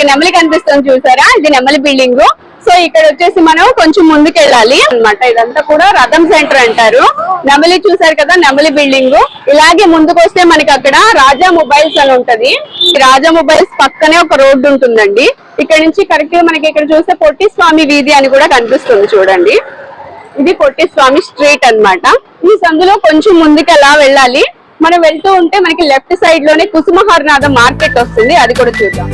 మనకి నెమలి కనిపిస్తుంది చూసారా? ఇది నెమలి బిల్డింగ్ సో ఇక్కడ వచ్చేసి మనం కొంచెం ముందుకెళ్ళాలి అనమాట ఇదంతా కూడా రథం సెంటర్ అంటారు. నెమలి చూసారు కదా నెమలి బిల్డింగ్ ఇలాగే ముందుకు వస్తే మనకి అక్కడ రాజా మొబైల్స్ అని ఉంటది. రాజా మొబైల్స్ పక్కనే ఒక రోడ్డు ఉంటుందండి. ఇక్కడ నుంచి కరెక్ట్గా మనకి ఇక్కడ చూస్తే పొట్టి స్వామి వీధి అని కూడా కనిపిస్తుంది చూడండి. ఇది పొట్టి స్వామి స్ట్రీట్ అన్నమాట. ఈ సందులో కొంచెం ముందుకు అలా వెళ్ళాలి. మనం వెళ్తూ ఉంటే మనకి లెఫ్ట్ సైడ్లోనే కుసుమహర్నాథ మార్కెట్ వస్తుంది. అది కూడా చూద్దాం.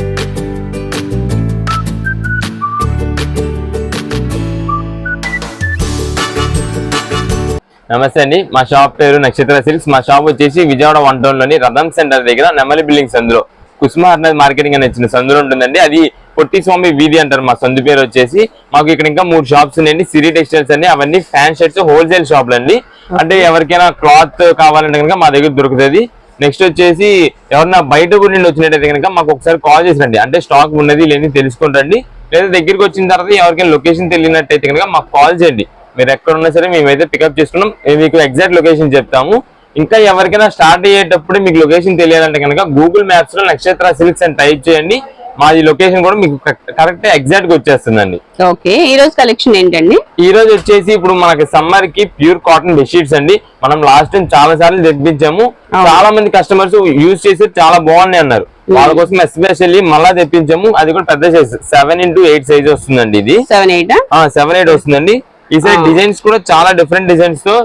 నమస్తే అండి. మా షాప్ పేరు నక్షత్ర సిల్క్స్. మా షాప్ వచ్చేసి విజయవాడ వన్ టౌన్లోని రథం సెంటర్ దగ్గర నెమలి బిల్డింగ్ సందులో కుసుమ హర్నాథ్ మార్కెటింగ్ అని ఇచ్చిన సందులో ఉంటుందండి. అది పొట్టి స్వామి వీధి అంటారు మా సందు పేరు వచ్చేసి. మాకు ఇక్కడ ఇంకా మూడు షాప్స్ ఉన్నాయండి. సిరి టెక్స్టైల్స్ అండి. అవన్నీ ఫ్యాన్ షర్ట్స్ హోల్సేల్ షాపులు అండి. అంటే ఎవరికైనా క్లాత్ కావాలంటే కనుక మా దగ్గర దొరుకుతుంది. నెక్స్ట్ వచ్చేసి ఎవరన్నా బయట గురించి నుండి వచ్చినట్టయితే కనుక మాకు ఒకసారి కాల్ చేసి రండి అంటే స్టాక్ ఉన్నది లేని తెలుసుకుంటండి లేదా దగ్గరికి వచ్చిన తర్వాత ఎవరికైనా లొకేషన్ తెలియనట్టయితే కనుక మాకు కాల్ చేయండి. మీరు ఎక్కడ ఉన్నా సరే మేమైతే పికప్ చేసుకున్నాం. మీకు ఎగ్జాక్ట్ లొకేషన్ చెప్తాము. ఇంకా ఎవరికైనా స్టార్ట్ అయ్యేటప్పుడు మీకు లొకేషన్ తెలియాలంటే కనుక గూగుల్ మ్యాప్స్లో నక్షత్ర సిల్క్స్ అని టైప్ చేయండి. మాది లొకేషన్ కూడా మీకు కరెక్ట్ ఎగ్జాక్ట్గా వచ్చేస్తుందండి. ఓకే ఈ రోజు కలెక్షన్ ఏంటండి? ఈ రోజు వచ్చేసి ఇప్పుడు మనకి సమ్మర్కి ప్యూర్ కాటన్ బెడ్షీట్స్ అండి. మనం లాస్ట్ టైం చాలా సార్లు తెప్పించాము. చాలా మంది కస్టమర్స్ యూజ్ చేసి చాలా బాగున్నాయి అన్నారు. వాళ్ళ కోసం ఎస్పెషల్లీ మళ్ళా తెప్పించాము. అది కూడా పెద్ద size seven into eight size వస్తుందండి ఇది. సెవెన్ ఎయిట్ సెవెన్ ఎయిట్ వస్తుందండి. ఈ సైడ్. డిజైన్స్ కూడా చాలా డిఫరెంట్ డిజైన్స్తో.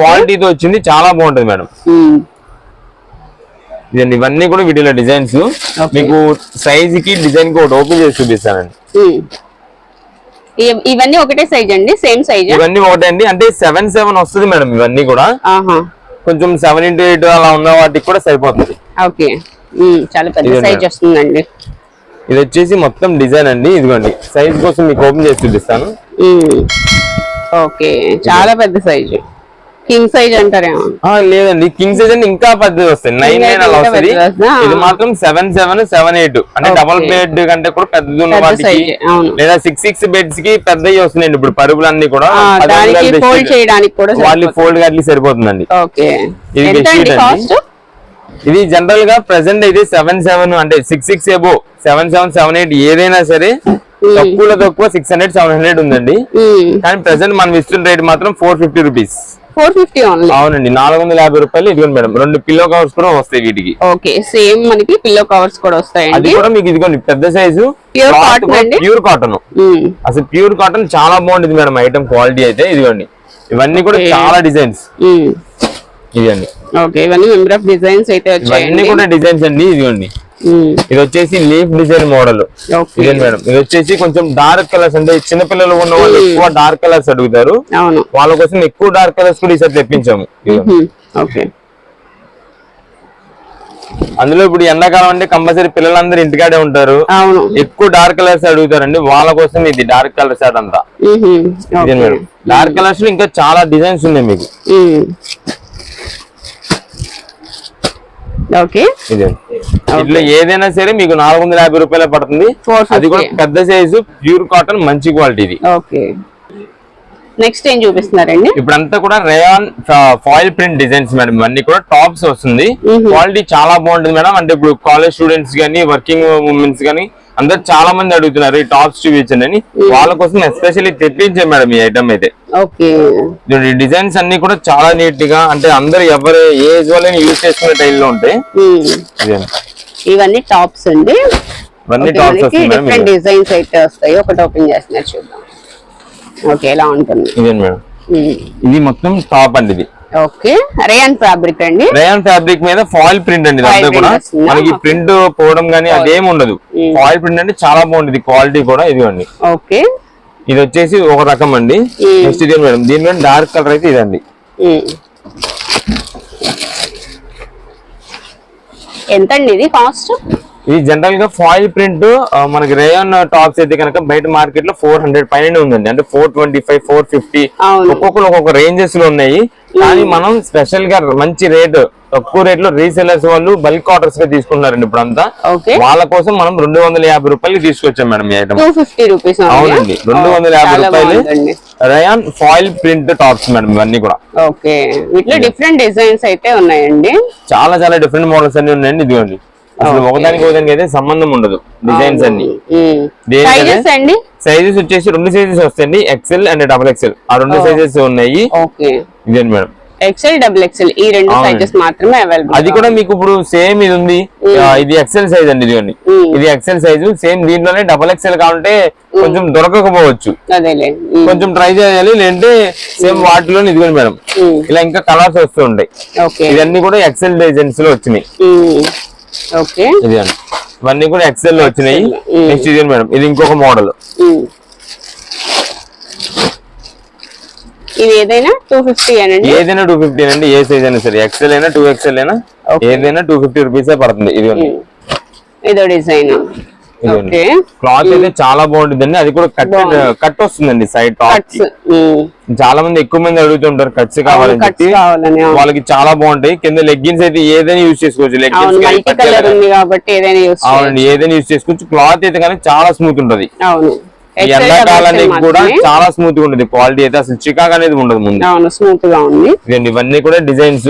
క్వాలిటీతో వచ్చింది చాలా బాగుంటుంది మేడం. ఇదండి ఇవన్నీ కూడా వీటిలో డిజైన్స్ మీకు సైజ్కి డిజైన్కి ఒకటి ఓపెన్ చేసి చూపిస్తానండి. ఇవన్నీ ఒకటే సైజ్ అండి సేమ్ సైజ్ ఇవన్నీ ఒకటే అండి అంటే సెవెన్ సెవెన్ వస్తుంది మేడం ఇవన్నీ కూడా. ఆహా. కొంచెం సెవెన్ ఇంటూ ఎయిట్ అలా ఉన్న వాటికి కూడా సరిపోతుంది. ఓకే చాలా పెద్ద ఇదే సైజ్ మేడం. వస్తుందండి. ఇది వచ్చేసి మొత్తం డిజైన్ అండి ఇదిగోండి. సైజ్ కోసం మీకు ఓపెన్ చేసి చూపిస్తాను. ఓకే చాలా పెద్ద సైజ్ కింగ్ సైజ్ అంటారేమో లేదండి కింగ్ సైజ్ అంటే ఇంకా పెద్దది వస్తాయి నైన్ నైన్ అలా వస్తుంది వస్తుందా? ఇది మాత్రం సెవెన్ సెవెన్ సెవెన్ ఎయిట్ అంటే. డబల్ బెడ్ కంటే కూడా పెద్దది ఉన్న వాటికి. లేదా సిక్స్ సిక్స్ బెడ్స్కి పెద్దవి వస్తున్నాయండి ఇప్పుడు పరుగులు అన్ని కూడా ఫోల్డ్. చేయడానికి కూడా వాళ్ళు. ఫోల్డ్ గట్లకి సరిపోతుందండి ఇది జనరల్గా ప్రెసెంట్ అయితే సెవెన్ సెవెన్ అంటే six six above seven seven seven eight ఏదైనా సరే తక్కువలో తక్కువ సిక్స్ హండ్రెడ్ సెవెన్ హండ్రెడ్ ఉందండి. కానీ ప్రెసెంట్ మనం ఇస్తున్న రేట్ మాత్రం four fifty rupees four fifty only అవునండి నాలుగు వందల యాభై రూపాయలు ఇదిగోండి మేడం. రెండు పిల్లో కవర్స్ కూడా వస్తాయి వీటికి. ఓకే సేమ్ మనకి పిల్లో కవర్స్ కూడా అది వస్తాయండి కూడా మీకు ఇదిగోండి పెద్ద సైజు cotton అండి? ప్యూర్ కాటన్ అసలు ప్యూర్ కాటన్ చాలా బాగుంటుంది మేడం ఐటమ్ క్వాలిటీ అయితే ఇదిగోండి. ఇవన్నీ కూడా. చాలా డిజైన్స్. ఇదండి ఓకే ఇవన్నీ మెంబర్ ఆఫ్ డిజైన్స్ అయితే వచ్చాయండి. కూడా డిజైన్స్ అండి ఇదిగోండి. ఇది వచ్చేసి లీఫ్ డిజైన్ మోడల్. మేడం? ఇది వచ్చేసి కొంచెం డార్క్ కలర్స్ అంటే చిన్న పిల్లలు ఉన్న వాళ్ళు. ఎక్కువ డార్క్ కలర్స్ అడుగుతారు. అవును. వాళ్ళ కోసం ఎక్కువ డార్క్ కలర్స్ కూడా ఈసారి తెప్పించాము. ఓకే. అందులో ఇప్పుడు ఎండాకాలం అంటే కంపల్సరీ పిల్లలందరూ ఇంటికాడే ఉంటారు. అవును. ఎక్కువ డార్క్ కలర్స్ అడుగుతారండి. వాళ్ళ కోసం ఇది డార్క్ కలర్ షర్ట్ అంతా డార్క్ కలర్స్లో ఇంకా చాలా డిజైన్స్ ఉన్నాయి మీకు. ఓకే. ఇట్లా ఏదైనా సరే మీకు నాలుగు వందల యాభై రూపాయలు పడుతుంది. 450. అది కూడా పెద్ద సైజు ప్యూర్ కాటన్ మంచి క్వాలిటీ ఇది. ఓకే. నెక్స్ట్ ఏం చూపిస్తున్నారండి? ఇప్పుడంతా కూడా rayon foil print designs madam. ఇవన్నీ కూడా టాప్స్ వస్తుంది. క్వాలిటీ చాలా బాగుంటుంది మేడం. అంటే ఇప్పుడు కాలేజ్ స్టూడెంట్స్ కానీ వర్కింగ్ ఉమెన్స్ కానీ అందరు చాలా మంది అడుగుతున్నారు ఈ టాప్స్ చూపించండి అని. వాళ్ళ కోసం ఎస్పెషల్లీ తెప్పించాం మేడం ఈ ఐటమ్ అయితే. డిజైన్స్ అన్ని కూడా చాలా నీట్గా అంటే అందరు ఎవరు ఏ ఏజ్ వాళ్ళని యూజ్ చేసుకునే టైల్లో ఉంటాయి. ఇదండి. ఇవన్నీ టాప్స్ అండి. ఇవన్నీ టాప్స్ డిఫరెంట్. డిజైన్స్ అయితే వస్తాయి. ఒకటి ఓపెన్ చేస్తున్నారు చూద్దాం. ఓకే ఎలా ఉంటుంది? మేడం? ఉమ్. ఇది మొత్తం టాప్ అండి ఇది. ఓకే. రేయన్ ఫ్యాబ్రిక్ అండి. రేయాన్ ఫ్యాబ్రిక్ మీద ఫాయిల్ ప్రింట్ అండి print కూడా? మనకి ప్రింట్ పోవడం కానీ అదేం ఉండదు. ఫాయిల్ ప్రింట్ అంటే చాలా బాగుంటుంది క్వాలిటీ కూడా ఇదిగోండి. ఓకే. ఇది వచ్చేసి ఒక రకం అండి. నెక్స్ట్ ఇది మేడం? దీని మీద డార్క్ కలర్ అయితే ఇదండి. ఎంతండి ఇది కాస్ట్? ఇది జనరల్గా ఫాయిల్ ప్రింట్ మనకి రేయాన్ టాప్స్ అయితే కనుక బయట మార్కెట్లో ఫోర్ హండ్రెడ్ పైన ఉందండి. అంటే four twenty five four fifty. ఒక్కొక్కరు ఒక్కొక్క రేంజెస్లో ఉన్నాయి. కానీ మనం స్పెషల్గా మంచి రేట్ తక్కువ రేట్లో రీసెలర్స్ వాళ్ళు బల్క్ ఆర్డర్స్గా తీసుకుంటున్నారండి ఇప్పుడు అంతా వాళ్ళ కోసం మనం రెండు వందల యాభై రూపాయలకి తీసుకొచ్చాం మేడం ఈ ఐటమ్ అవునండి. రెండు వందల యాభై రూపాయలు rayon foil print tops madam ఇవన్నీ కూడా. ఓకే వీటిలో డిఫరెంట్ డిజైన్స్ అయితే ఉన్నాయండి. చాలా చాలా డిఫరెంట్ మోడల్స్ అన్ని ఉన్నాయండి ఇదిగోండి. అసలు ఒకదానికి ఒకదానికి అయితే సంబంధం ఉండదు డిజైన్స్ అన్ని. అండి? సైజెస్ వచ్చేసి రెండు సైజెస్ వస్తాయండి ఎక్సెల్ అండ్ డబుల్ ఎక్సెల్ ఆ రెండు సైజెస్ ఉన్నాయి. ఓకే. ఇదే మేడం? ఎక్సెల్ డబుల్ ఎక్సెల్ ఈ రెండు. సైజెస్ మాత్రమే అవైలబుల్ అది కూడా మీకు ఇప్పుడు సేమ్ ఇది ఉంది. ఇది ఎక్సెల్ సైజ్ అండి ఇదిగోండి. Mm. ఇది ఎక్సెల్ సైజు సేమ్ దీంట్లోనే డబుల్ ఎక్సెల్ కావాలంటే కొంచెం దొరకకపోవచ్చు. కొంచెం ట్రై చేయాలి లేదంటే సేమ్ వాటిలో ఇదిగోండి మేడం. ఇలా ఇంకా కలర్స్ వస్తూ ఉంటాయి. ఇవన్నీ కూడా ఎక్సెల్ డిజైన్స్లో వచ్చినాయి. ఓకే. ఇది అండి. ఇవన్నీ కూడా ఎక్సెల్లో వచ్చినాయి. నెక్స్ట్ ఇది మేడం. ఇది ఇంకొక మోడల్ ఇది ఏదైనా టూ ఫిఫ్టీ ఏదైనా టూ ఫిఫ్టీ అండి. ఏ సైజ్ అయినా సరే. ఎక్సెల్ అయినా టూ ఎక్సెల్ అయినా. ఏదైనా టూ ఫిఫ్టీ రూపీసే పడుతుంది. ఇది ఇదో డిజైన్ క్లాత్ అయితే చాలా బాగుంటుందండి. అది కూడా కట్ కట్ వస్తుందండి సైడ్ టాప్ చాలా మంది ఎక్కువ మంది అడుగుతుంటారు కట్స్ కావాలని చెప్పి. వాళ్ళకి చాలా బాగుంటాయి. కింద లెగ్గిన్స్ అయితే ఏదైనా యూజ్ చేసుకోవచ్చు. లెగ్గిన్స్ అవునండి ఏదైనా యూజ్ చేసుకోవచ్చు. క్లాత్ అయితే కానీ చాలా స్మూత్ ఉంటది. ఎండాకాలానికి కూడా. చాలా స్మూత్గా ఉంటుంది. క్వాలిటీ అయితే అసలు చికాక్ అనేది ఉండదు ముందు. అవును స్మూత్గా ఉంది. ఇదండి ఇవన్నీ కూడా డిజైన్స్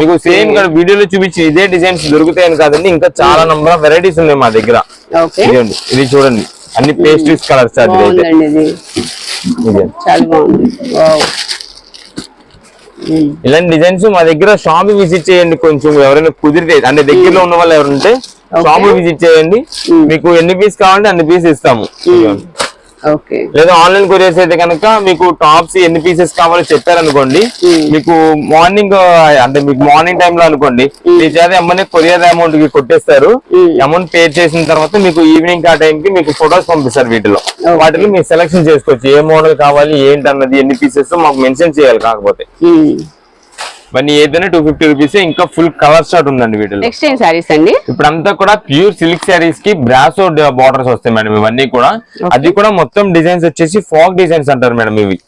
మీకు సేమ్ ఇక్కడ వీడియోలో చూపించి ఇదే డిజైన్స్ దొరుకుతాయని కాదండి ఇంకా చాలా నంబర్ ఆఫ్ వెరైటీస్ ఉన్నాయి మా దగ్గర. ఇదండి ఇది చూడండి. అన్ని పేస్ట్రీస్ కలర్స్ వావ్. ఇలాంటి డిజైన్స్ మా దగ్గర షాప్ విజిట్ చేయండి కొంచెం ఎవరైనా కుదిరితే. అంటే దగ్గరలో ఉన్న వాళ్ళు ఎవరుంటే షాప్ విజిట్ చేయండి. మీకు ఎన్ని పీస్ కావాలంటే అన్ని పీస్ ఇస్తాము. ఓకే లేదా ఆన్లైన్ కొరియర్స్ అయితే కనుక మీకు టాప్స్ ఎన్ని పీసెస్ కావాలో చెప్పారనుకోండి మీకు మార్నింగ్ అంటే మీకు మార్నింగ్ టైం లో అనుకోండి చేత అమ్మని కొరియర్ అమౌంట్కి కొట్టేస్తారు. అమౌంట్ పే చేసిన తర్వాత మీకు ఈవినింగ్ ఆ టైం కి మీకు ఫొటోస్ పంపిస్తారు వీటిలో. వాటిలో మీరు సెలెక్షన్ చేసుకోవచ్చు. ఏ మోడల్ కావాలి ఏంటి అన్నది ఎన్ని పీసెస్ మాకు మెన్షన్ చేయాలి కాకపోతే. ఇవన్నీ ఏదైనా టూ ఫిఫ్టీ రూపీస్ ఇంకా ఫుల్ కలర్ షార్ట్ ఉందండి వీటిలో. ఏం సారీస్ అండి? ఇప్పుడు అంతా కూడా ప్యూర్ సిల్క్ శారీస్కి బ్రాసో బార్డర్స్ వస్తాయి మేడం ఇవన్నీ కూడా. అది కూడా మొత్తం డిజైన్స్ వచ్చేసి ఫాక్ డిజైన్స్ అంటారు మేడం ఇవి.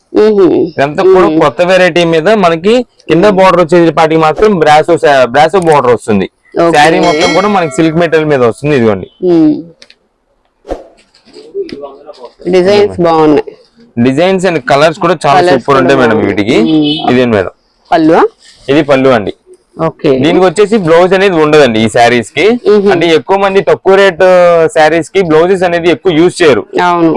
ఇదంతా కూడా కొత్త వెరైటీ మీద మనకి కింద బార్డర్ వచ్చేది పాటికి మాత్రం బ్రాసో బ్రాసో బార్డర్ వస్తుంది. శారీ మొత్తం కూడా మనకి సిల్క్ మెటీరియల్ మీద వస్తుంది ఇదిగోండి. డిజైన్స్ బాగున్నాయి. డిజైన్స్ అండ్ కలర్స్ కూడా చాలా సూపర్ ఉంటాయి మేడం వీటికి. ఇదే మేడం పళ్ళు? ఇది పళ్ళు అండి. ఓకే. దీనికి వచ్చేసి బ్లౌజ్ అనేది ఉండదండి ఈ శారీస్కి. అంటే ఎక్కువ మంది తక్కువ రేట్ శారీస్కి బ్లౌజెస్ అనేది ఎక్కువ యూజ్ చేయరు.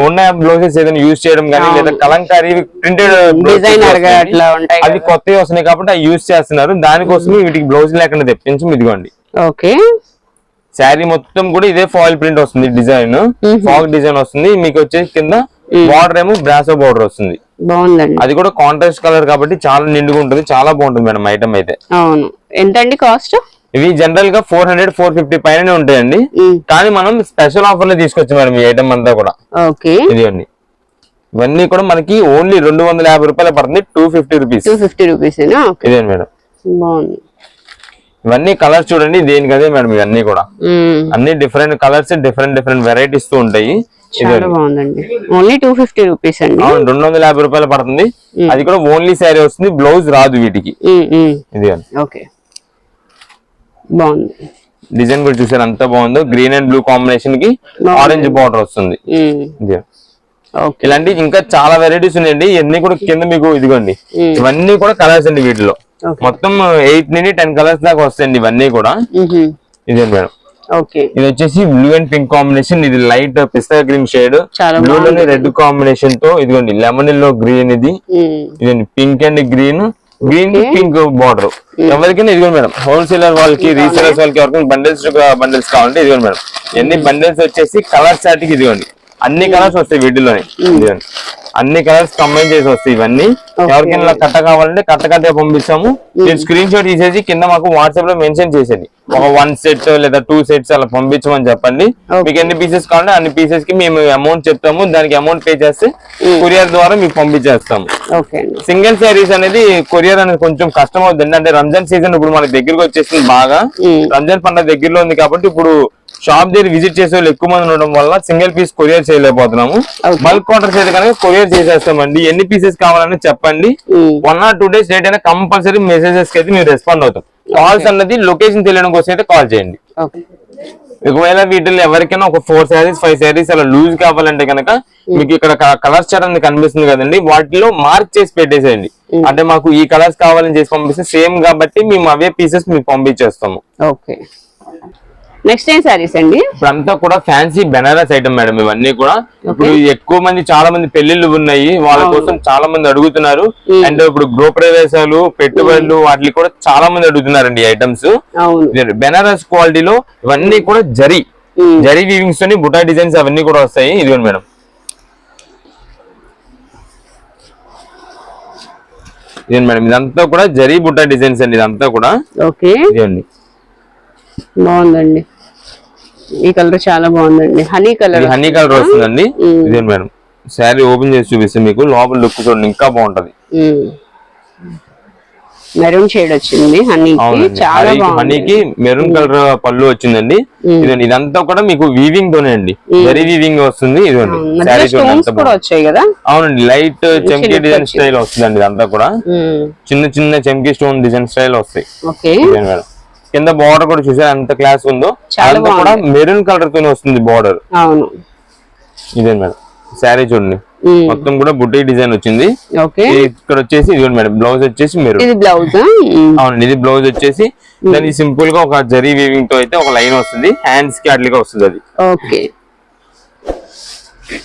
ఉన్న బ్లౌజెస్ ఏదైనా యూజ్ చేయడం కానీ లేదా కలంకారీ ప్రింటెడ్ ఉంటాయి అవి కొత్తవి వస్తున్నాయి కాబట్టి అవి యూజ్ చేస్తున్నారు. దానికోసం వీటికి బ్లౌజ్ లేకుండా తెప్పించి ఇదిగోండి. ఓకే. శారీ మొత్తం కూడా ఇదే ఫాయిల్ ప్రింట్ వస్తుంది డిజైన్ ఫాగ్ డిజైన్ వస్తుంది. మీకు వచ్చేసి కింద బార్డర్ ఏమో బ్రాసో బార్డర్ వస్తుంది. బాగుందండి. అది కూడా కాంట్రాస్ట్ కలర్ కాబట్టి చాలా నిండుగా ఉంటుంది చాలా బాగుంటుంది మేడం ఐటమ్ అయితే. అవును. ఎంత అండి కాస్ట్ ఇవి జనరల్గా ఫోర్ హండ్రెడ్ ఫోర్ ఫిఫ్టీ పైన ఉంటాయండి. కానీ మనం స్పెషల్ ఆఫర్లో తీసుకొచ్చాం మేడం ఈ ఐటమ్ అంతా కూడా. ఓకే. ఇదిగోండి ఇవన్నీ కూడా మనకి ఓన్లీ రెండు వందల యాభై రూపాయలు పడుతుంది two fifty rupees two fifty rupees okay. ఇదే మేడం. బాగుంది. ఇవన్నీ కలర్స్ చూడండి దేనికి అదే మేడం ఇవన్నీ కూడా. అన్ని డిఫరెంట్ కలర్స్ డిఫరెంట్ డిఫరెంట్ వెరైటీస్తో ఉంటాయి. చాలా బాగుందండి. ఓన్లీ టూ ఫిఫ్టీ రూపీస్ అండి. రెండు వందల యాభై రూపాయలు పడుతుంది. అది కూడా ఓన్లీ శారీ వస్తుంది బ్లౌజ్ రాదు వీటికి. ఇది ఓకే. బాగుంది. డిజైన్ కూడా చూసారు అంత బాగుందో. గ్రీన్ అండ్ బ్లూ కాంబినేషన్కి ఆరెంజ్ బార్డర్ వస్తుంది. ఇలాంటి ఇంకా చాలా వెరైటీస్ ఉన్నాయండి. ఇవన్నీ కూడా కింద మీకు ఇదిగోండి. ఇవన్నీ కూడా కలర్స్ అండి వీటిలో. మొత్తం ఎయిట్ నుండి టెన్ కలర్స్ దాకా వస్తాయండి ఇవన్నీ కూడా. ఇదే మేడం? ఇది వచ్చేసి బ్లూ అండ్ పింక్ కాంబినేషన్ ఇది light pista green shade blue లోని రెడ్ కాంబినేషన్తో ఇదిగోండి లెమన్ ఎల్లో గ్రీన్ ఇది. ఇదండి pink and green green pink border ఎవరికైనా ఇదిగోండి మేడం హోల్సేలర్ వాళ్ళకి రీసేలర్స్ వాళ్ళకి ఎవరికైనా బండిల్స్ బండిల్స్ కావాలంటే ఇదిగోండి మేడం. ఎన్ని బండిల్స్ వచ్చేసి కలర్ చాటికి ఇదిగోండి. అన్ని కలర్స్ వస్తాయి వీటిలోనే ఇదిగోండి. అన్ని కలర్స్ కంబైన్ చేసి వస్తాయి ఇవన్నీ. ఎవరికైనా కట్ట కావాలంటే కట్ట కట్ట పంపిస్తాము. మీరు స్క్రీన్ షాట్ తీసేసి కింద మాకు వాట్సాప్లో మెన్షన్ చేసేది. ఒక వన్ సెట్ లేదా టూ సెట్స్ అలా పంపించమని చెప్పండి. మీకు ఎన్ని పీసెస్ కావాలంటే అన్ని పీసెస్కి మేము అమౌంట్ చెప్తాము. దానికి అమౌంట్ పే చేస్తే కొరియర్ ద్వారా మీకు పంపించేస్తాము. సింగిల్ శారీస్ అనేది కొరియర్ అనేది కొంచెం కష్టం అవుతుంది. అంటే రంజాన్ సీజన్ ఇప్పుడు మనకి దగ్గరకు వచ్చేసింది బాగా. రంజాన్ పండుగ దగ్గరలో ఉంది కాబట్టి ఇప్పుడు షాప్ దగ్గర విజిట్ చేసే వాళ్ళు ఎక్కువ మంది ఉండడం వల్ల సింగిల్ పీస్ కొరియర్ చేయలేకపోతున్నాము. బల్క్ ఆర్డర్స్ అయితే కనుక కొరియర్ చేసేస్తామండి. ఎన్ని పీసెస్ కావాలని చెప్పండి. One or two days late అయినా కంపల్సరీ మెసేజెస్కి అయితే మీరు రెస్పాండ్ అవుతాం కాల్స్ అన్నది లొకేషన్ తెలియడం కోసం అయితే కాల్ చేయండి. ఒకవేళ వీటిలో ఎవరికైనా ఒక ఫోర్ శారీస్ ఫైవ్ శారీస్ అలా లూజ్ కావాలంటే కనుక మీకు ఇక్కడ కలర్స్ చార్ట్ అనేది కనిపిస్తుంది కదండి. వాటిలో మార్క్ చేసి పెట్టేసేయండి. అంటే మాకు ఈ కలర్స్ కావాలని చేసి పంపిస్తే సేమ్ కాబట్టి మేము అవే పీసెస్ మీకు పంపించేస్తాము. ఓకే. నెక్స్ట్ ఏం సారీస్ అండి? ఇప్పుడు అంతా కూడా ఫ్యాన్సీ బెనారస్ ఐటమ్ మేడం ఇవన్నీ కూడా. ఇప్పుడు ఎక్కువ మంది చాలా మంది పెళ్ళిళ్ళు ఉన్నాయి. వాళ్ళ కోసం చాలా మంది అడుగుతున్నారు. అండ్ ఇప్పుడు గృహ ప్రవేశాలు పెట్టుబడులు వాటికి కూడా చాలా మంది అడుగుతున్నారండి ఐటమ్స్ బెనారస్ క్వాలిటీలో ఇవన్నీ కూడా జరీ. జరీ వీవింగ్స్ తోని బుటా డిజైన్స్ అవన్నీ కూడా వస్తాయి. ఇదిగోండి మేడం. ఇదిగోండి మేడం ఇదంతా కూడా జరీ బుటా డిజైన్స్ అండి ఇదంతా కూడా. ఓకే ఇదిగోండి. బాగుందండి. ఈ కలర్ చాలా బాగుందండి. హనీ కలర్ ఇది హనీ కలర్ వస్తుందండి. ఇదిగోండి మేడం? శారీ ఓపెన్ చేసి చూపిస్తే మీకు లోపల లుక్ చూడండి ఇంకా బాగుంటది. మెరూన్ షేడ్ వచ్చింది హనీకి. చాలా హనీకి- బాగుంది. హనీకి మెరూన్ కలర్ పళ్ళు వచ్చిందండి. ఇదిగోండి ఇదంతా కూడా మీకు వీవింగ్ తోనే అండి. జరీ వీవింగ్ వస్తుంది. వచ్చాయి కదా? అవునండి. Light చెంకీ design. స్టైల్ వస్తుందండి ఇదంతా కూడా. చిన్న చిన్న చెంకీ స్టోన్ డిజైన్ స్టైల్ వస్తాయి. మేడం? కింద బార్డర్ కూడా చూసారు? ఎంత క్లాస్ ఉందో? చాలా కూడా. మెరూన్ కలర్ తోనే వస్తుంది బార్డర్ అవును. ఇదే మేడం. శారీ చూడండి. మొత్తం కూడా బుట్టి డిజైన్ వచ్చింది. ఓకే. ఇది ఇక్కడ వచ్చేసి ఇదిగోండి మేడం బ్లౌజ్ వచ్చేసి మెరూన్ ఇది బ్లౌజ్ అవునండి ఇది బ్లౌజ్ వచ్చేసి దానికి సింపుల్గా ఒక జరీ వీవింగ్తో అయితే ఒక లైన్ వస్తుంది. హ్యాండ్స్కి అట్లుగా వస్తుంది అది. ఓకే.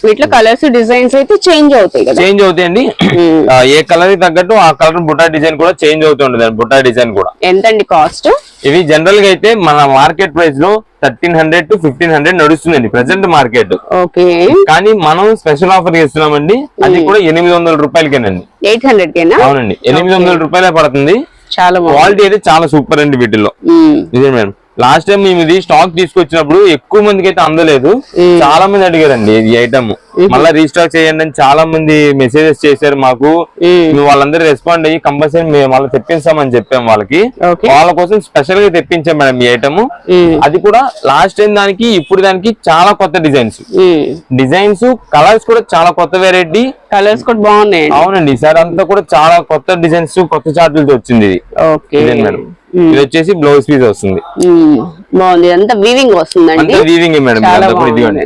వీటిలో కలర్స్ డిజైన్స్ అయితే చేంజ్ అవుతాయి కదా? చేంజ్ అవుతాయండి. ఏ కలర్ తగ్గట్టు ఆ కలర్ బుటా డిజైన్ కూడా చేంజ్ అవుతూ ఉంటుంది బుటా డిజైన్ కూడా. ఎంతండి కాస్ట్ ఇవి జనరల్గా అయితే మన మార్కెట్ ప్రైస్లో thirteen hundred to fifteen hundred నడుస్తుందండి ప్రెసెంట్ మార్కెట్ ఓకే కానీ మనం స్పెషల్ ఆఫర్ ఇస్తున్నామండి అది కూడా ఎనిమిది వందల రూపాయలకేనండి. ఎయిట్ హండ్రెడ్ కేనా? అవునండి ఎనిమిది వందల రూపాయలే పడుతుంది. చాలా క్వాలిటీ అయితే చాలా సూపర్ అండి వీటిల్లో. ఉమ్. ఇదే మేడం? లాస్ట్ టైం మేము ఇది స్టాక్ తీసుకొచ్చినప్పుడు ఎక్కువ మందికి అయితే అందలేదు. చాలా మంది అడిగారండి ఈ ఐటమ్ మళ్ళీ రీస్టాక్ చేయండి అని చాలా మంది మెసేజెస్ చేశారు మాకు. వాళ్ళందరూ రెస్పాండ్ అయ్యి కంపల్సరీ మేము మళ్ళీ తెప్పిస్తామని చెప్పాం వాళ్ళకి. వాళ్ళ కోసం స్పెషల్గా తెప్పించాం మేడం ఈ ఐటమ్. అది కూడా లాస్ట్ టైం దానికి ఇప్పుడు దానికి చాలా కొత్త డిజైన్స్. డిజైన్స్ కలర్స్ కూడా చాలా కొత్త వెరైటీ కలర్స్ కూడా బాగున్నాయండి. అవునండి ఈసారి అంతా కూడా చాలా కొత్త డిజైన్స్ కొత్త చార్టులతో వచ్చింది ఇదే. మేడం? ఇది వచ్చేసి బ్లౌజ్ పీస్ వస్తుంది. బాగుంది. అంతా వీవింగ్ వస్తుందండి? అంతా వీవింగ్ మేడం ఇదిగోండి.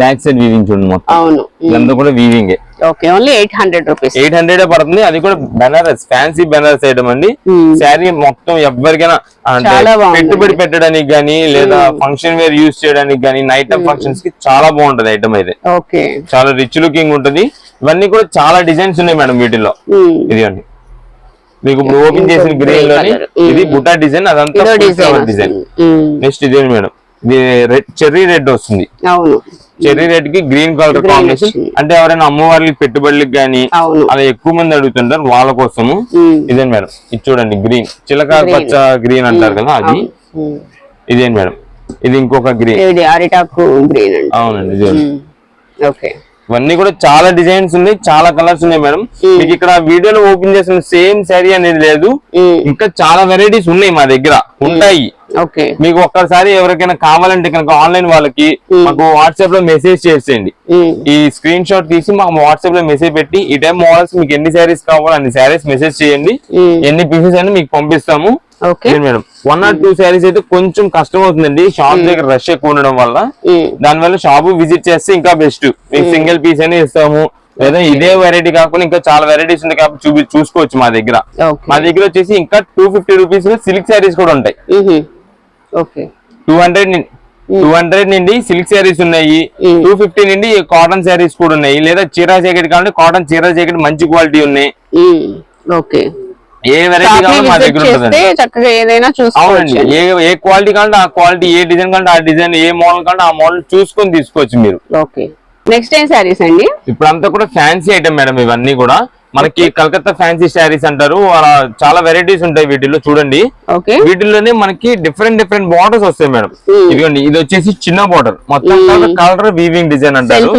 బ్యాక్ సైడ్ వీవింగ్ చూడండి మొత్తం. అవును. ఇదంతా కూడా weaving okay only eight hundred rupees eight hundred పడుతుంది. అది కూడా బెనారస్ ఫ్యాన్సీ బెనారస్ ఐటమ్ అండి. శారీ మొత్తం ఎవరికైనా అంటే. పెట్టుబడి పెట్టడానికి గానీ లేదా ఫంక్షన్ వేర్ యూజ్ చేయడానికి గానీ నైట్ టైం ఫంక్షన్స్కి చాలా బాగుంటది ఐటమ్ అయితే. ఓకే. చాలా రిచ్ లుకింగ్ ఉంటది. ఇవన్నీ కూడా చాలా డిజైన్స్ ఉన్నాయి మేడం వీటిల్లో. ఉమ్. ఇదిగోండి. మీకు ఇప్పుడు ఓపెన్ చేసిన గ్రీన్లోని colour. ఇది బుటా డిజైన్ అదంతా డిజైన్. నెక్స్ట్ ఇదే మేడం. ఇది రెడ్ చెర్రీ రెడ్ వస్తుంది. చెర్రీ రెడ్కి గ్రీన్ కలర్ కాంబినేషన్. అంటే ఎవరైనా అమ్మవారికి పెట్టుబడులకు గానీ అలా ఎక్కువ మంది అడుగుతుంటారు వాళ్ళ కోసము. ఉమ్. ఇదే మేడం. ఇది చూడండి గ్రీన్. చిలక పచ్చ గ్రీన్ అంటారు కదా అది. ఉమ్. ఇదే మేడం. ఇది ఇంకొక గ్రీన్. అవునండి ఇదే. ఓకే ఇవన్నీ కూడా చాలా డిజైన్స్ ఉన్నాయి చాలా కలర్స్ ఉన్నాయి మేడం. మీకు ఇక్కడ వీడియోలో ఓపెన్ చేసిన సేమ్ శారీ అనేది లేదు. ఇంకా చాలా వెరైటీస్ ఉన్నాయి మా దగ్గర. ఉంటాయి. ఓకే. మీకు ఒక్కసారి ఎవరికైనా కావాలంటే కనుక ఆన్లైన్ వాళ్ళకి మాకు వాట్సాప్లో మెసేజ్ చేసేయండి. ఈ స్క్రీన్ షాట్ తీసి మాకు వాట్సాప్లో మెసేజ్ పెట్టి ఈ టైం మోడల్స్ మీకు ఎన్ని శారీస్ కావాలో అన్ని శారీస్ మెసేజ్ చేయండి. ఎన్ని పీసెస్ అని మీకు పంపిస్తాము. Madam? One or two saris అయితే కొంచెం కష్టం అవుతుందండి షాప్ దగ్గర రష్ ఎక్కువ ఉండడం వల్ల. ఉమ్. దానివల్ల షాప్ విజిట్ చేస్తే ఇంకా బెస్ట్ మీకు సింగిల్ పీస్ అని ఇస్తాము. లేదా ఇదే వెరైటీ కాకుండా ఇంకా చాలా వెరైటీస్ ఉంటాయి కాబట్టి చూపి చూసుకోవచ్చు మా దగ్గర. మా దగ్గర వచ్చేసి ఇంకా two fifty rupees silk saris కూడా ఉంటాయి. టూ హండ్రెడ్ టూ హండ్రెడ్ నుండి సిల్క్ శారీస్ ఉన్నాయి. టూ ఫిఫ్టీ నుండి కాటన్ శారీస్ కూడా ఉన్నాయి. లేదా చీరా జాకెట్ కావాలంటే కాటన్ చీరా జాకెట్ మంచి క్వాలిటీ ఉన్నాయి. ఓకే. ఏ వెరైటీ కావాలో మా దగ్గర చక్కగా ఏదైనా చూసుకోవచ్చు. ఏ ఏ క్వాలిటీ కావాలంటే ఆ క్వాలిటీ ఏ డిజైన్ కావాలంటే ఆ డిజైన్ ఏ మోడల్ కావాలంటే ఆ మోడల్ చూసుకొని తీసుకోవచ్చు మీరు. ఓకే నెక్స్ట్ ఏం శారీస్ అండి? ఇప్పుడు అంతా కూడా ఫ్యాన్సీ ఐటమ్ మేడం ఇవన్నీ కూడా. మనకి కలకత్తా ఫ్యాన్సీ శారీస్ అంటారు. అలా చాలా వెరైటీస్ ఉంటాయి వీటిల్లో చూడండి. ఓకే వీటిల్లోనే మనకి డిఫరెంట్ డిఫరెంట్ బార్డర్స్ వస్తాయి మేడం. Hmm. ఇదిగోండి ఇది వచ్చేసి చిన్న బార్డర్ మొత్తం కలర్ వీవింగ్ డిజైన్ అంటారు.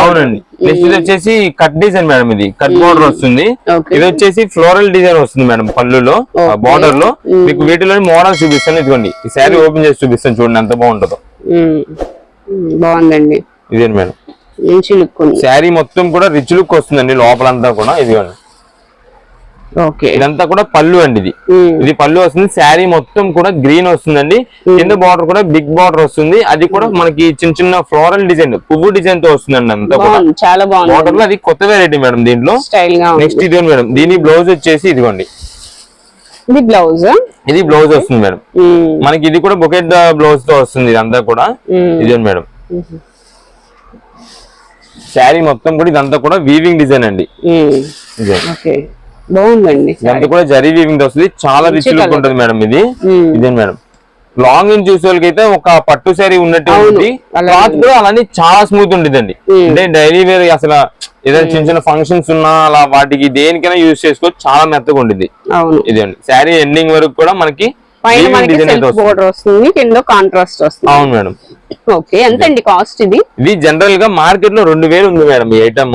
అవునండి. నెక్స్ట్ ఇది వచ్చేసి కట్ డిజైన్ మేడం ఇది. కట్ బార్డర్ వస్తుంది. Okay. ఇది వచ్చేసి ఫ్లోరల్ డిజైన్ వస్తుంది మేడం పళ్ళులో. బార్డర్లో. మీకు వీటిలోని మోడల్ చూపిస్తాను. ఇదిగోండి ఈ శారీ ఓపెన్ చేసి చూపిస్తాను చూడండి ఎంత బాగుంటుందో. బాగుందండి. ఇదే మేడం? మంచి లుక్ ఉంది శారీ మొత్తం కూడా రిచ్ లుక్ వస్తుందండి లోపలంతా కూడా ఇదిగోండి ఓకే. ఇదంతా కూడా పళ్ళు అండి ఇది. ఇది పళ్ళు వస్తుంది శారీ మొత్తం కూడా గ్రీన్ వస్తుందండి. కింద బార్డర్ కూడా బిగ్ బార్డర్ వస్తుంది. అది కూడా మనకి చిన్న చిన్న ఫ్లోరల్ డిజైన్ పువ్వు డిజైన్తో వస్తుందండి అంతా కూడా. బాగుంది చాలా బార్డర్ బాగుంది లో అది కొత్త వెరైటీ మేడం దీంట్లో. స్టైల్గా నెక్స్ట్ ఇది మేడం? దీని బ్లౌజ్ వచ్చేసి ఇదిగోండి. ఇది బ్లౌజ్ ఇది బ్లౌజ్ వస్తుంది మేడం. మనకి ఇది కూడా బొకెట్ బ్లౌజ్తో వస్తుంది ఇదంతా కూడా. ఇదే మేడం? శారీ మొత్తం కూడా ఇదంతా కూడా వీవింగ్ డిజైన్ అండి. బాగుందండి ఇదంతా కూడా జరీ వీవింగ్ వస్తుంది. చాలా రిచ్ లుక్. ఉంటుంది మేడం ఇది. ఇదే మేడం. లాంగ్ నుంచి చూసే వాళ్ళకి అయితే ఒక పట్టు శారీ ఉన్నట్టు అలాగే క్లాత్ ఉంది. కూడా అలానే చాలా స్మూత్ ఉంటుందండి. ఉమ్. అంటే డైలీ వేర్ అసలు ఏదైనా చిన్న చిన్న ఫంక్షన్స్ ఉన్నా అలా వాటికి దేనికైనా యూజ్ చేసుకోవచ్చు. చాలా మెత్తగా ఉంటుంది ఇదే అండి. శారీ ఎండింగ్ వరకు కూడా మనకి పైన మనకి సెల్ఫ్ బోర్డర్ వస్తుంది. కింద కాంట్రాస్ట్ వస్తుంది. అవును మేడం. ఓకే ఎంత అండి కాస్ట్ ఇది? ఇది జనరల్గా మార్కెట్లో రెండు వేలు ఉంది మేడం ఈ ఐటమ్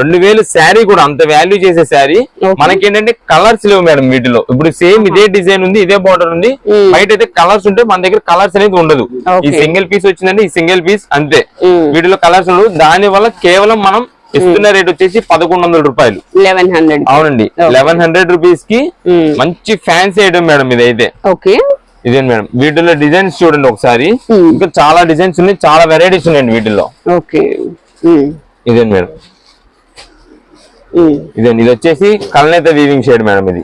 రెండు వేలు శారీ కూడా అంత వాల్యూ చేసే శారీ. Okay. మనకి ఏంటంటే కలర్స్ లేవు మేడం వీటిలో. ఇప్పుడు సేమ్ ఇదే డిజైన్ ఉంది ఇదే బార్డర్ ఉంది. బయట అయితే కలర్స్ ఉంటే మన దగ్గర కలర్స్ అనేది ఉండదు. ఈ. సింగిల్ పీస్ వచ్చిందంటే ఈ సింగిల్ పీస్ అంతే. వీటిలో కలర్స్ ఉండవు. దాని వల్ల కేవలం మనం ఇస్తున్న రేట్ వచ్చేసి పదకొండు వందల రూపాయలు. లెవెన్ హండ్రెడ్ అవునండి. లెవెన్ హండ్రెడ్ రూపీస్కి Mm. మంచి ఫ్యాన్సీ ఐటమ్ మేడం ఇదైతే ఓకే ఇదే మేడం? వీటిలో డిజైన్స్ చూడండి ఒకసారి. Mm. ఇంకా చాలా డిజైన్స్ ఉన్నాయి చాలా వెరైటీస్ ఉన్నాయండి వీటిల్లో. ఓకే ఉమ్, ఇదే మేడం? ఉమ్, ఇదే వచ్చేసి కల్నేత వీవింగ్ షేడ్ మేడం ఇది.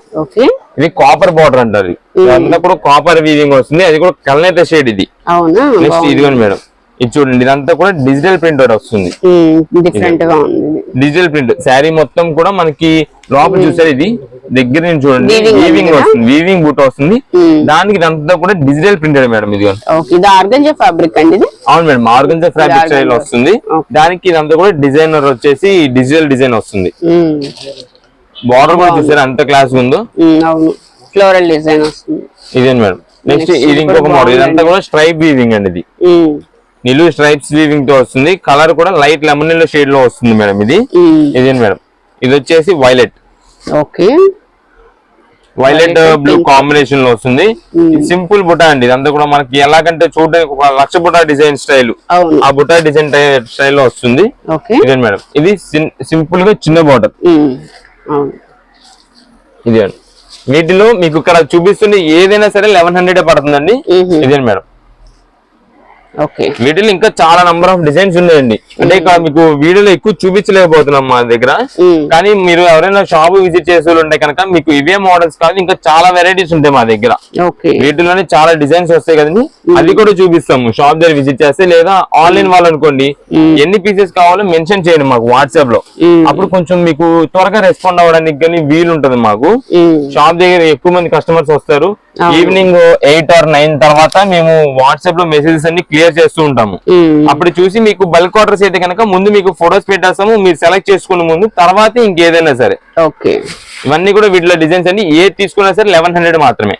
ఇది కాపర్ బార్డర్ అంటారు. ఇదంతా కూడా కాపర్ వీవింగ్ వస్తుంది అది కూడా కల్నేత షేడ్ ఇది. నెక్స్ట్ ఇదిగోండి మేడం. ఇది చూడండి ఇదంతా కూడా డిజిటల్ ప్రింట్ వస్తుంది. డిఫరెంట్గా ఉంది. ఇది. డిజిటల్ ప్రింట్ శారీ మొత్తం కూడా మనకి లోపల చూసారు ఇది? దగ్గర నుంచి చూడండి వీవింగ్? వస్తుంది వీవింగ్ బూట్ వస్తుంది. దానికి ఇదంతా కూడా డిజిటల్ ప్రింటెడ్ మేడం ఇది ఆర్గంజా ఫ్యాబ్రిక్ అండి అవును మేడం ఆర్గన్జా ఫ్యాబ్రిక్. స్టైల్ వస్తుంది. దానికి ఇదంతా కూడా డిజైనర్ వచ్చేసి డిజిటల్ డిజైన్ వస్తుంది. బార్డర్ కూడా చూసారు అంత క్లాస్ ఉందో? అవును. ఫ్లోరల్ డిజైన్ వస్తుంది. ఇదే మేడం? నెక్స్ట్ ఇది ఇంకొక మోడల్ ఇదంతా. కూడా స్ట్రైప్ వీవింగ్ అండి ఇది. నిలువు స్ట్రైప్స్ వీవింగ్తో వస్తుంది. కలర్ కూడా లైట్ లెమన్ ఎల్లో షేడ్లో వస్తుంది మేడం ఇది. ఇదే మేడం? ఇది వచ్చేసి వైలెట్. ఓకే. Violet blue. కాంబినేషన్లో వస్తుంది. సింపుల్ బుటా అండి. ఇదంతా కూడా మనకి ఎలాగంటే చూడడానికి ఒక లక్ష బుటా డిజైన్ స్టైల్. ఆ బుటా డిజైన్ స్టైల్లో వస్తుంది. ఓకే. ఇదే మేడం? ఇది సింపుల్గా చిన్న అవును. ఇదే వీటిలో మీకు ఇక్కడ చూపిస్తుంది ఏదైనా సరే లెవెన్ హండ్రెడ్ పడుతుందండి. ఇదే మేడం? వీటిలో ఇంకా చాలా నంబర్ ఆఫ్ డిజైన్స్ ఉన్నాయండి. అంటే ఇక్కడ మీకు వీడియోలో ఎక్కువ చూపించలేకపోతున్నాం మా దగ్గర. కానీ మీరు ఎవరైనా షాప్ విజిట్ చేసే ఉంటే కనుక మీకు ఇవే మోడల్స్ కాదు ఇంకా చాలా వెరైటీస్ ఉంటాయి మా దగ్గర. వీటిలోనే చాలా డిజైన్స్ వస్తాయి కదండి. అది కూడా చూపిస్తాము. షాప్ దగ్గర విజిట్ చేస్తే లేదా ఆన్లైన్ వాళ్ళు అనుకోండి ఎన్ని పీసెస్ కావాలో మెన్షన్ చేయండి మాకు వాట్సాప్లో. అప్పుడు కొంచెం మీకు త్వరగా రెస్పాండ్ అవ్వడానికి కానీ వీలు ఉంటుంది మాకు. షాప్ దగ్గర ఎక్కువ మంది కస్టమర్స్ వస్తారు. ఈవినింగ్ ఎయిట్ ఆర్ నైన్ తర్వాత మేము వాట్సాప్లో మెసేజెస్ అన్ని క్లియర్ చేస్తూ ఉంటాము. అప్పుడు చూసి మీకు బల్క్ ఆర్డర్స్ అయితే కనుక ముందు మీకు ఫొటోస్ పెట్టేస్తాము మీరు సెలెక్ట్ చేసుకున్న ముందు తర్వాత ఇంకేదైనా సరే. ఓకే. ఇవన్నీ కూడా వీటిలో డిజైన్స్ అన్ని ఏ తీసుకున్నా సరే లెవెన్ హండ్రెడ్ మాత్రమే.